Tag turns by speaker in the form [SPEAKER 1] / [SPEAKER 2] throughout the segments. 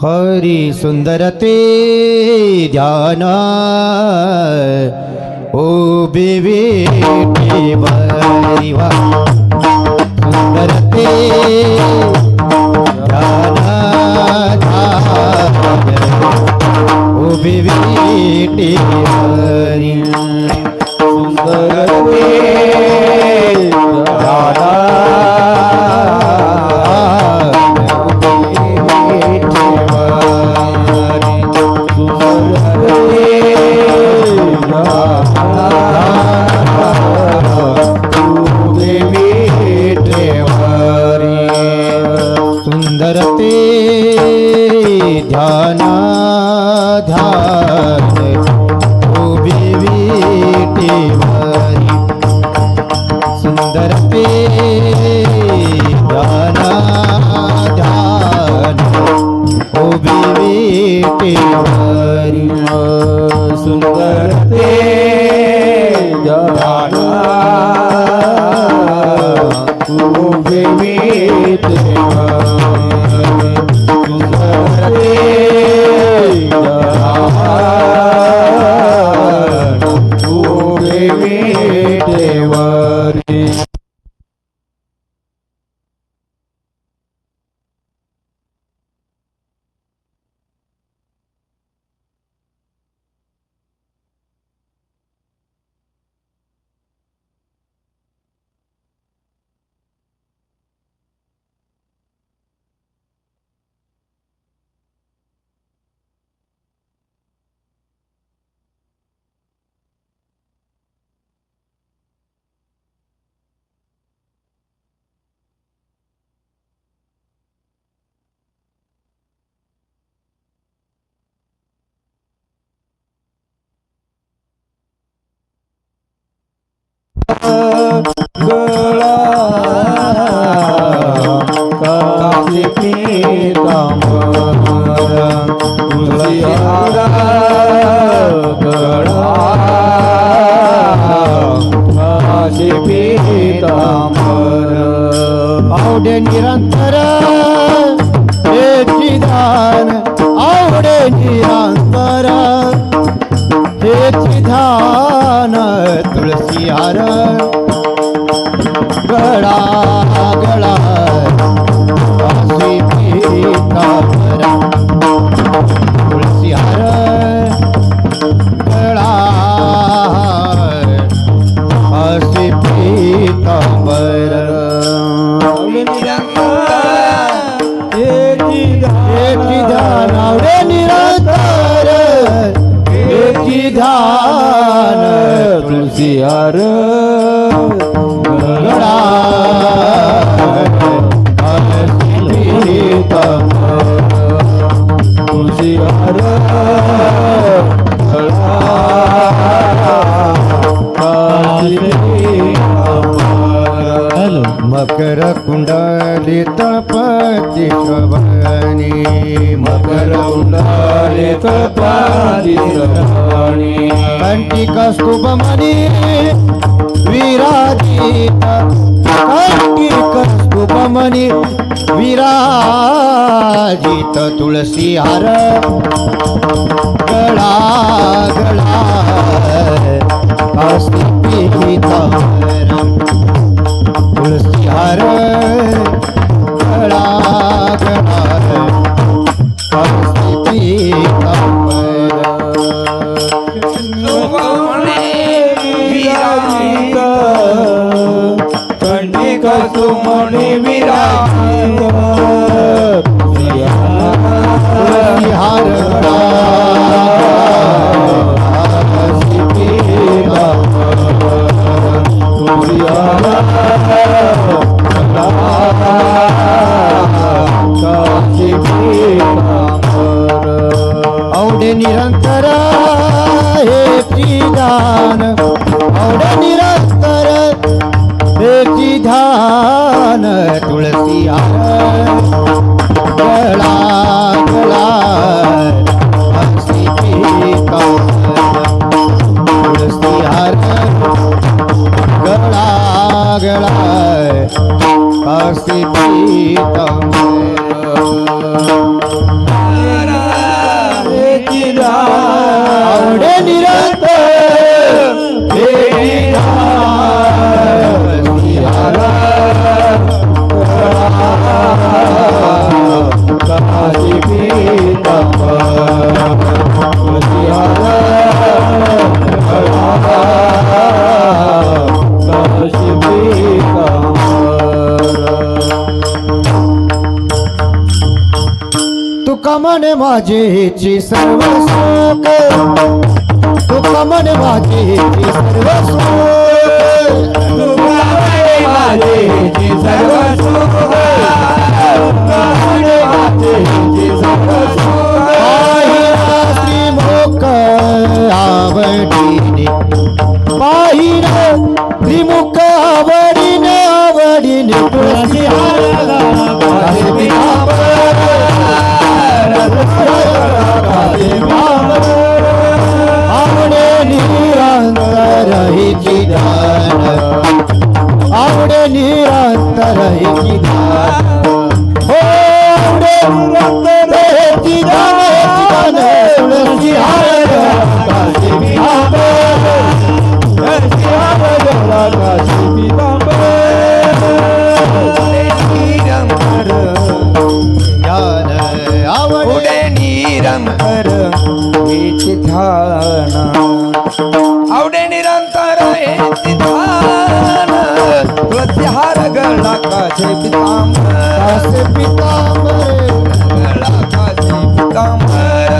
[SPEAKER 1] हरी सुंदरते ध्याना ओ उभी विठेवरी वा। सुंदर ते ध्यान ध्यान उभी विटेवरी सुंदर ते ध्यान उभी विटेवरी सुंदर पे माझे पीतांबर आवडे निरंतर हेची धान आवडे निरंतर हेची धान तुळशी हार गळा गळा पीतांबर एकी ध्यान आवडे निरंतर एकी ध्यान तुळशी हार मकर कुंडलित पती श्रवणी मकर कुंडलित पती श्रवणी कंटिक स्तुभमणी विराजित. कंटिक स्तुभमणी विराजित. तुलसी हर गळा गळा. कास्ती निरंतर हे
[SPEAKER 2] प्रिदान
[SPEAKER 1] तुका म्हणे माझे हेची सर्व सुख तुका म्हणे माझे सर्व सुख
[SPEAKER 2] माझेची सर्व सुख माझेची सर्व सुख ध्यान आवडे निरंतर ध्यान तुळसी हार गळा काशे पितांबर
[SPEAKER 1] पितांबरे।
[SPEAKER 2] गळा काशे पितांबर।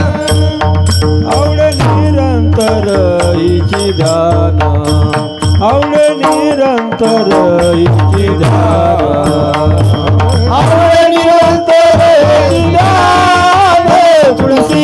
[SPEAKER 2] आवडे निरंतर हिची ध्यान। आवडे निरंतर हिची ध्यान।
[SPEAKER 1] आवडे निरंतर तुळशी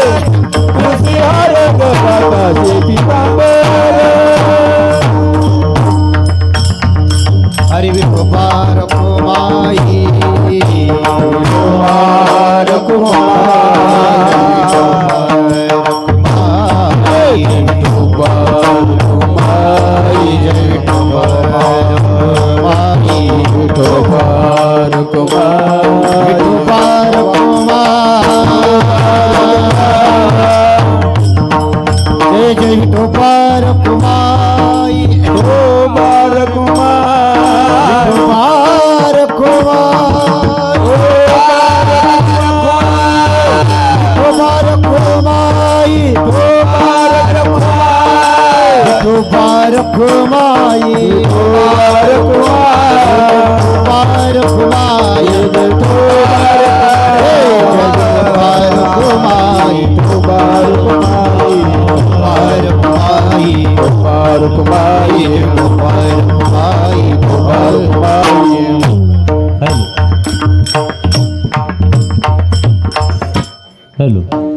[SPEAKER 1] મારી ઢોપાર કુમાઈ ઢોપાર કુમાર ઢોપાર કુમાર ઢોપાર કુમાઈ ઢોપાર કુમાર ઢોપાર
[SPEAKER 3] કુમાઈ Hello.